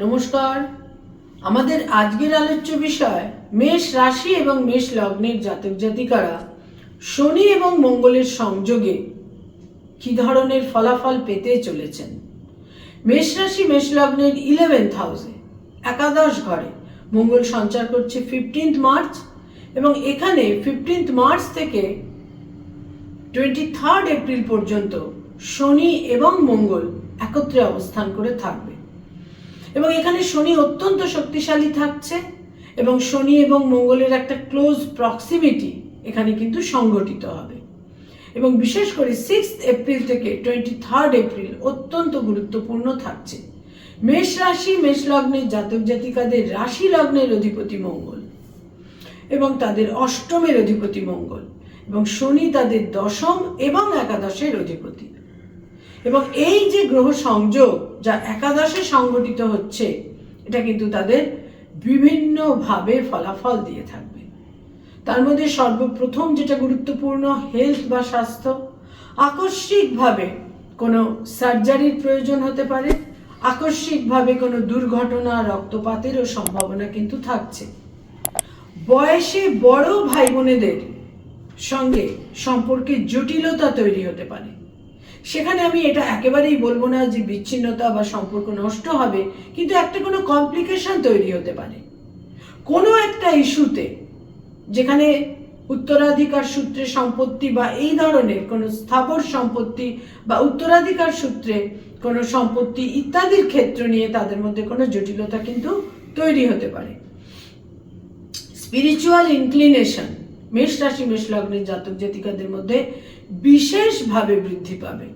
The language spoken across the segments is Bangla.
নমস্কার। আমাদের আজকের আলোচ্য বিষয় মেষ রাশি এবং মেষ লগ্নের জাতক জাতিকারা শনি এবং মঙ্গলের সংযোগে কি ধরনের ফলাফল পেতে চলেছেন? মেষ রাশি, মেষ লগ্নের ইলেভেন্থ হাউসে একাদশ ঘরে মঙ্গল সঞ্চার করছে ফিফটিন্থ মার্চ এবং এখানে ফিফটিন্থ মার্চ থেকে টোয়েন্টি থার্ড এপ্রিল পর্যন্ত শনি এবং মঙ্গল একত্রে অবস্থান করে থাকবে। এবং এখানে শনি অত্যন্ত শক্তিশালী থাকছে এবং শনি এবং মঙ্গলের একটা ক্লোজ প্রক্সিমিটি এখানে কিন্তু সংগঠিত হবে। এবং বিশেষ করে সিক্স এপ্রিল থেকে টোয়েন্টি থার্ড এপ্রিল অত্যন্ত গুরুত্বপূর্ণ থাকছে। মেষ রাশি, মেষ লগ্নের জাতক জাতিকাদের রাশি লগ্নের অধিপতি মঙ্গল এবং তাদের অষ্টমের অধিপতি মঙ্গল এবং শনি তাদের দশম এবং একাদশের অধিপতি। এবং এই যে গ্রহ সংযোগ যা একাদশে সংগঠিত হচ্ছে, এটা কিন্তু তাদের বিভিন্নভাবে ফলাফল দিয়ে থাকবে। তার মধ্যে সর্বপ্রথম যেটা গুরুত্বপূর্ণ হেলথ বা স্বাস্থ্য। আকস্মিকভাবে কোনো সার্জারির প্রয়োজন হতে পারে। আকস্মিকভাবে কোনো দুর্ঘটনা, রক্তপাতেরও সম্ভাবনা কিন্তু থাকছে। বয়সে বড় ভাই বোনেদের সঙ্গে সম্পর্কে জটিলতা তৈরি হতে পারে। সেখানে আমি এটা একেবারেই বলব না যে বিচ্ছিন্নতা বা সম্পর্ক নষ্ট হবে, কিন্তু একটা কোনো কমপ্লিকেশন তৈরি হতে পারে। কোনো একটা ইস্যুতে যেখানে উত্তরাধিকার সূত্রে সম্পত্তি বা এই ধরনের কোনো স্থাবর সম্পত্তি বা উত্তরাধিকার সূত্রে কোনো সম্পত্তি ইত্যাদির ক্ষেত্র নিয়ে তাদের মধ্যে কোনো জটিলতা কিন্তু তৈরি হতে পারে। স্পিরিচুয়াল ইনক্লিনেশন মেষ রাশি, মেষ লগ্নের জাতক জাতিকাদের মধ্যে বিশেষভাবে বৃদ্ধি পাবে।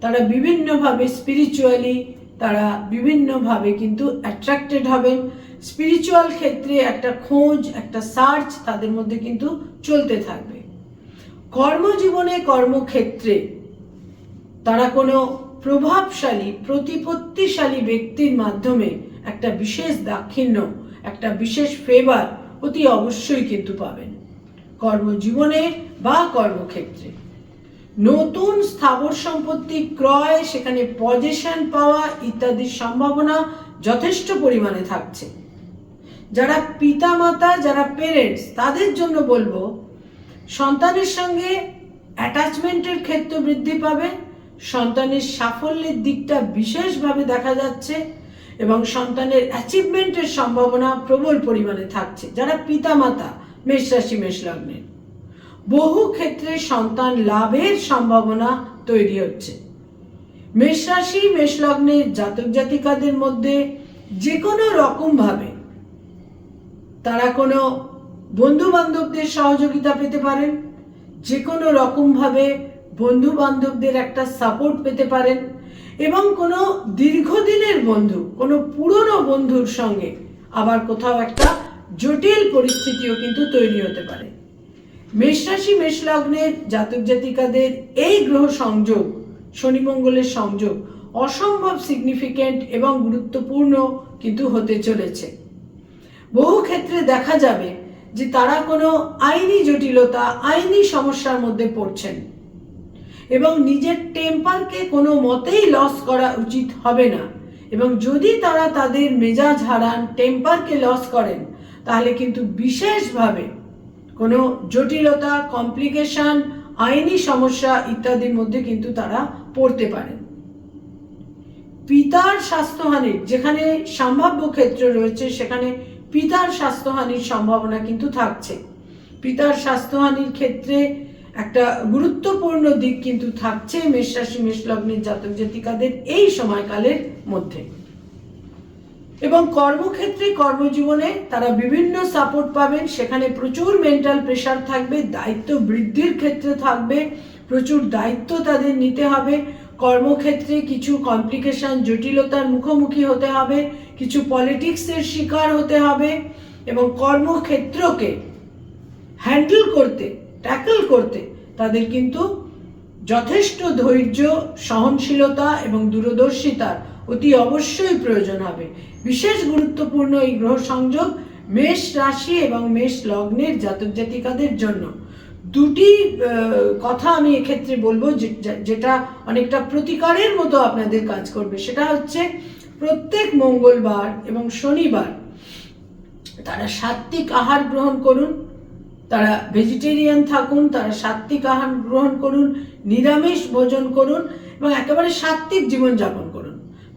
তারা বিভিন্নভাবে স্পিরিচুয়ালি তারা বিভিন্নভাবে কিন্তু অ্যাট্রাক্টেড হবেন স্পিরিচুয়াল ক্ষেত্রে একটা খোঁজ, একটা সার্চ তাদের মধ্যে কিন্তু চলতে থাকবে। কর্মজীবনে কর্মক্ষেত্রে তারা কোনো প্রভাবশালী, প্রতিপত্তিশালী ব্যক্তির মাধ্যমে একটা বিশেষ দাক্ষিণ্য, একটা বিশেষ ফেভার অতি অবশ্যই কিন্তু পাবেন। কর্মজীবনে বা কর্মক্ষেত্রে। নতুন স্থাবর সম্পত্তি ক্রয়, সেখানে পজেশন পাওয়া ইত্যাদির সম্ভাবনা যথেষ্ট পরিমাণে থাকছে। যারা পিতা মাতা যারা পেরেন্টস তাদের জন্য বলব, সন্তানের সঙ্গে অ্যাটাচমেন্টের ক্ষেত্র বৃদ্ধি পাবে, সন্তানের সাফল্যের দিকটা বিশেষভাবে দেখা যাচ্ছে, এবং সন্তানের অ্যাচিভমেন্টের সম্ভাবনা প্রবল পরিমাণে থাকছে। যারা পিতামাতা, মেষ রাশি, মেষ লগ্নের। বহু ক্ষেত্রে সন্তান লাভের সম্ভাবনা তৈরি হচ্ছে। মেষ রাশি, মেষ জাতক জাতিকাদের মধ্যে যে কোনো রকমভাবে তারা কোনো বন্ধু বান্ধবদের সহযোগিতা পেতে পারেন যে কোনো রকমভাবে বন্ধু বান্ধবদের একটা সাপোর্ট পেতে পারেন এবং কোনো দীর্ঘদিনের বন্ধু, কোনো পুরনো বন্ধুর সঙ্গে আবার কোথাও একটা জটিল পরিস্থিতিও কিন্তু তৈরি হতে পারে। মেষ রাশি মেষ লগ্নের জাতক জাতিকাদের এই গ্রহ সংযোগ, শনি মঙ্গলের সংযোগ অসম্ভব সিগনিফিকেন্ট এবং গুরুত্বপূর্ণ কিন্তু হতে চলেছে। বহু ক্ষেত্রে দেখা যাবে যে তারা কোনো আইনি জটিলতা, আইনি সমস্যার মধ্যে পড়ছেন এবং নিজের টেম্পারকে কোনো মতেই লস করা উচিত হবে না এবং যদি তারা তাদের মেজাজ হারান টেম্পারকে লস করেন, তাহলে কিন্তু বিশেষভাবে কোনো জটিলতা কমপ্লিকেশন আইনি সমস্যা ইত্যাদির মধ্যে কিন্তু তারা পড়তে পারেন। পিতার স্বাস্থ্যহানির, যেখানে সম্ভাব্য ক্ষেত্র রয়েছে, সেখানে পিতার স্বাস্থ্যহানির সম্ভাবনা কিন্তু থাকছে। পিতার স্বাস্থ্যহানির ক্ষেত্রে একটা গুরুত্বপূর্ণ দিক কিন্তু থাকছে মেষ রাশি, মেষ লগ্নের জাতক জাতিকাদের এই সময়কালের মধ্যে। এবং কর্মক্ষেত্রে কর্মজীবনে তারা বিভিন্ন সাপোর্ট পাবেন। সেখানে প্রচুর মেন্টাল প্রেশার থাকবে, দায়িত্ব বৃদ্ধির ক্ষেত্রে থাকবে, প্রচুর দায়িত্ব তাদের নিতে হবে। কর্মক্ষেত্রে কিছু কমপ্লিকেশন জটিলতার মুখোমুখি হতে হবে, কিছু পলিটিক্সের শিকার হতে হবে এবং কর্মক্ষেত্রকে হ্যান্ডেল করতে ট্যাকল করতে তাদের কিন্তু যথেষ্ট ধৈর্য, সহনশীলতা এবং দূরদর্শিতার অতি অবশ্যই প্রয়োজন হবে। বিশেষ গুরুত্বপূর্ণ এই গ্রহ সংযোগ মেষ রাশি এবং মেষ লগ্নের জাতক জাতিকাদের জন্য। দুটি কথা আমি এক্ষেত্রে বলব যেটা অনেকটা প্রতিকারের মতো আপনাদের কাজ করবে। সেটা হচ্ছে প্রত্যেক মঙ্গলবার এবং শনিবার তারা সাত্বিক আহার গ্রহণ করুন, তারা ভেজিটেরিয়ান থাকুন, তারা সাত্বিক আহার গ্রহণ করুন, নিরামিষ ভোজন করুন এবং একেবারে সাত্বিক জীবনযাপন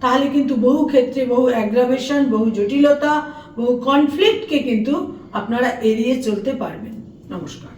তাহলে কিন্তু বহু ক্ষেত্রে বহু অ্যাগ্রাভেশন বহু জটিলতা, বহু কনফ্লিক্টকে কিন্তু আপনারা এড়িয়ে চলতে পারবেন। নমস্কার।